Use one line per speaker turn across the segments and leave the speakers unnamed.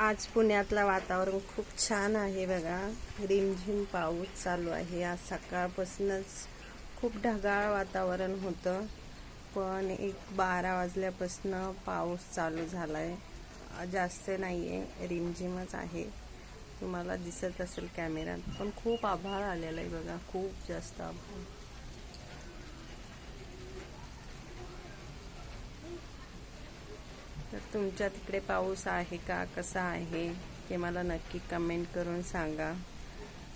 आज पुण्यातलं वातावरण खूप छान आहे बघा. रिमझिम पाऊस चालू आहे. आज सकाळपासूनच खूप ढगाळ वातावरण होतं. पण एक बारा वाजल्यापासून पाऊस चालू झाला आहे जास्त नाही आहे रिमझिमच आहे. तुम्हाला दिसत असेल कॅमेऱ्यात. पण खूप आभाळ आलेलं आहे बघा. खूप जास्त आभाळ. तर तुमच्या तिकडे पाऊस आहे का? कसा आहे? ते मला नक्की कमेंट करून सांगा.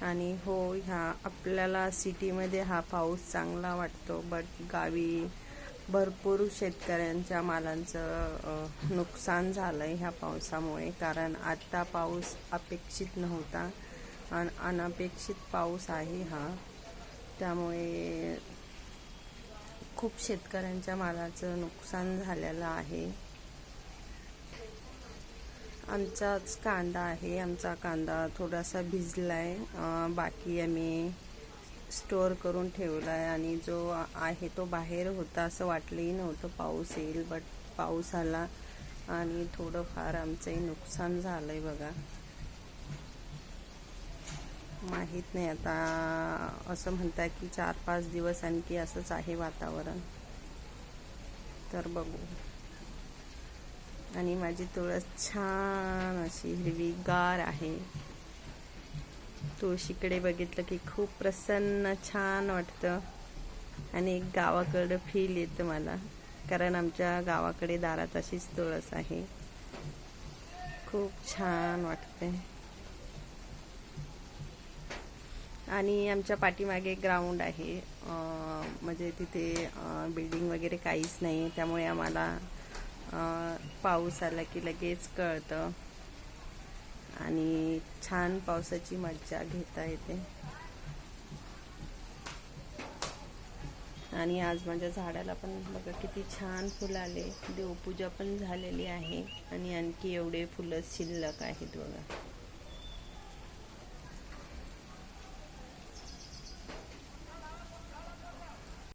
आणि हो ह्या आपल्याला सिटीमध्ये हा पाऊस चांगला वाटतो बट गावी भरपूर शेतकऱ्यांच्या मालांचं नुकसान झालं आहे ह्या पावसामुळे. कारण आत्ता पाऊस अपेक्षित नव्हता आणि अनपेक्षित पाऊस आहे हा. त्यामुळे खूप शेतकऱ्यांच्या मालाचं नुकसान झालेलं आहे. आमचाच कांदा आहे आमचा कांदा थोडासा भिजला आहे बाकी आम्ही स्टोअर करून ठेवला आहे आणि जो आहे तो बाहेर होता असं वाटलंही नव्हतं पाऊस येईल बट पाऊस आला आणि थोडंफार आमचंही नुकसान झालं आहे बघा. माहीत नाही आता असं म्हणतात की चार पाच दिवस आणखी असंच आहे वातावरण. तर बघू. आणि माझी तुळस छान अशी हिरवीगार आहे. तुळशीकडे बघितलं की खूप प्रसन्न छान वाटतं. आणि एक गावाकडं फील येतं मला कारण आमच्या गावाकडे दारात अशीच तुळस आहे. खूप छान वाटते आणि आमच्या पाठीमागे ग्राउंड आहे. म्हणजे तिथे बिल्डिंग वगैरे काहीच नाही त्यामुळे आम्हाला पाऊस आला की लगेच कळतं. आणि छान पावसाची मज्जा घेता येते. आणि आज माझ्या झाडाला पण बघा किती छान फुलं आले. देवपूजा पण झालेली आहे. आणि आणखी एवढे फुलं शिल्लक आहेत बघा.